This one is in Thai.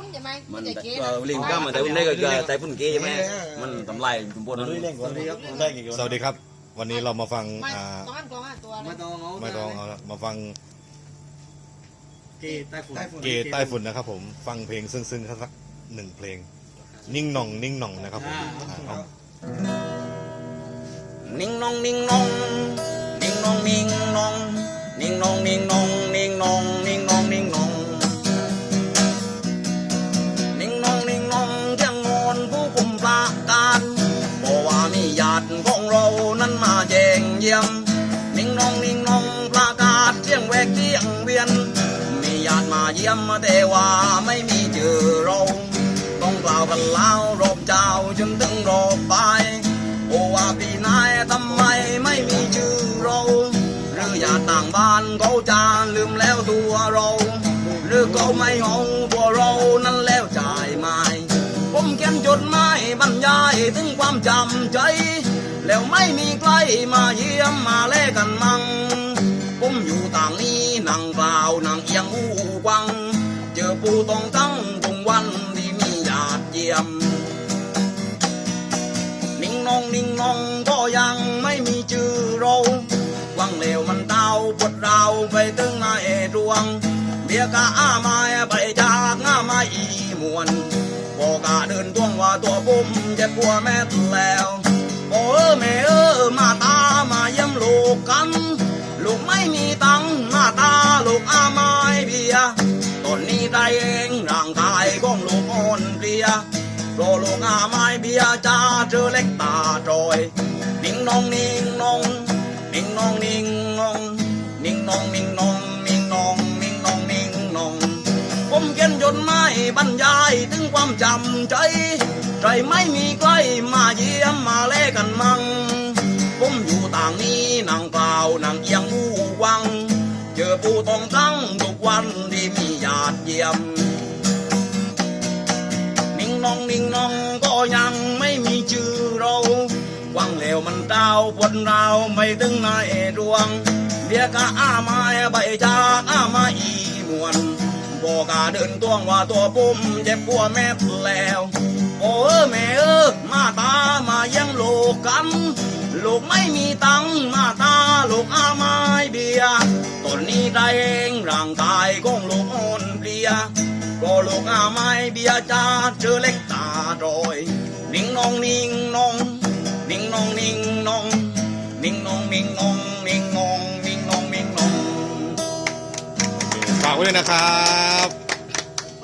พุ่นใช่ไหมมันจะเกณฑ์ก็ลิงก้ามันแต่พุ่นได้ก็คือไต้พุ่นเกใช่ไหมมันทำลายชุมพลมานั้นลุยเล่นก่อนดีครับได้กี่คนสวัสดีครับ วันนี้เรามาฟังไม่อ่าต้องอันกองอะตัวอะไรไม่ต้องเอาไม่ต้องเอาละมาฟังเกย์ใต้ฝุ่นเกย์ใต้ฝุ่นนะครับผมฟังเพลงซึ้งๆสักหนึ่งเพลง นิ่งหน่องนิ่งหน่องนะครับผมอ่าครับนิ่งนองนิ่งนองนิ่งนองนิ่งนองนิ่งนองนิ่งนองนิ่งนอง สียงแวกเที่ยงเวียน มีญาติมาเยี่ยมแต่ว่าไม่มีเจอเรา ต้องกล่าวกันแล้วรอบเจ้าจนถึงรอบไป โอว่าพี่นายทำไมไม่มีชื่อเรา หรืออย่าต่างบ้านเขาจะลืมแล้วตัวเรา หรือเขาไม่เอาตัวเรานั้นแล้วจ่ายไหมผมเขียนจดหมายบรรยายถึงความจำใจ แล้วไม่มีใครมาเยี่ยมมาแลกกันมั่ง เจอปูตองตั้งตรงวันที่มีญาติเยี่ยม นิ่งนองนิ่งนองก็ยังไม่มีชื่อเราวังเลวมันเต้าปวดเราไปถึงนายดวง เบียกะอามาไปจากง่ามาอีมวนบอกกะเดินท่วงว่าตัวปุ่มจ็บปัวแม่แล้ว โปรลูกอาไม้เบียจ้าเจอเล็กตาจอย นิ่งนองนิ่งนองนิ่งนองนิ่งนองนิ่งนองนิ่งนองนิ่งนองนิ่งนองนิ่งนองผมเขียนจดหมายบรรยายถึงความจำใจ ใจไม่มีใครมาเยี่ยมมาแลกกันมั่งผมอยู่ต่างนี้นั่งเปล่านั่งเอียงหูวัง เจอผู้ต้องตั้งทุกวันที่มีญาติเยี่ยม เลวมันเต้าปวดเราไม่ถึงนายดวงเบียกะอ้ามาใบจากอามาอีมวนบอกกาเดินตัวงว่าตัวปุ่มเจ็บปัวแม่แล้ว โอ้แม่เออมาตามายังลูกกันลูกไม่มีตังมาตาลูกอาไม้เบียตอนนี้ได้เองร่างกายของลูกอ่อนเพลียเพราะลูกอาไม้เบียจ้าเจอเล็กตาโรยนิ่งนองนิ่งนอง นิ่งนองนิ่งนองนิ่งนองนิ่งนองนิ่งนองนิ่งนองนิ่งนองฝากไว้ด้วยนะครับ